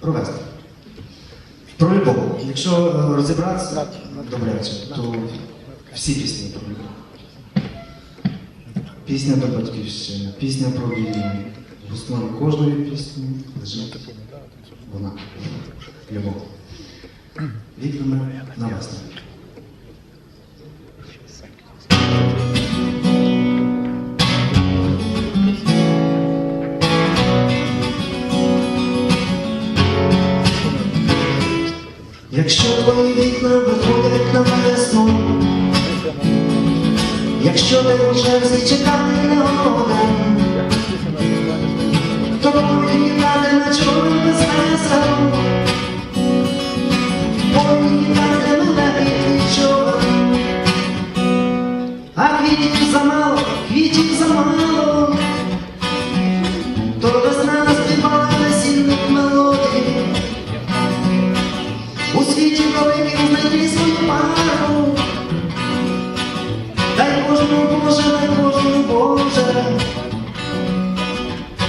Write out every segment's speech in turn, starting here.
провести. Про любов. Якщо е, розібратися добряче, то всі пісні про любов. Пісня про батьківщину, пісня про війну. В основі кожної пісні лежить вона. Любов. Вікнами на весну. Якщо твої вікна виходять на весну, якщо ти в черзі чекати не годен, то повинні дати на без весел, повинні дати на легкий човен, а квітів замало, великим знайти свою пару. Дай кожному Боже, дай Боже.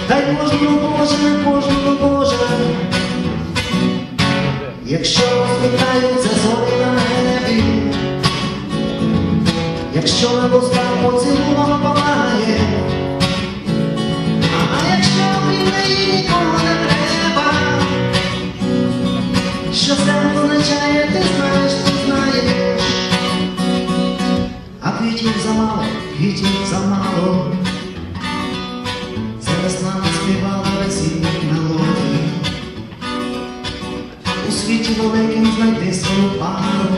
Дай кожному Боже, дай кожному. Якщо розмітаються зорі на небі, якщо на вустах поцілунок означає, ти знаєш, ти знаєш. А квітів замало, квітів замало. Це весна співала весільних мелодії, У світі великим знайди свою пару.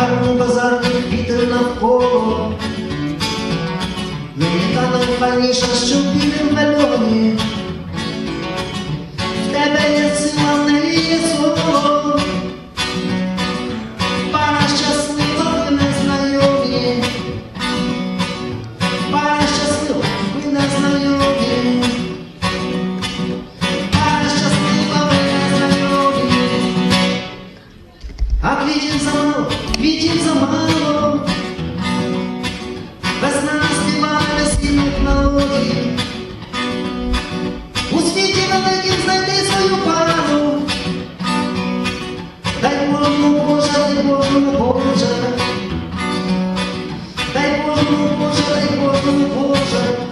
Гарний базарний вітер навколо, нині та найфайніша, що замало, квітів замало, весна співає сінок мелодій. У світі великим знайти свою пару. Дай Божому Боже, дай Божому Боже. Дай Божому Боже, дай Божому Боже.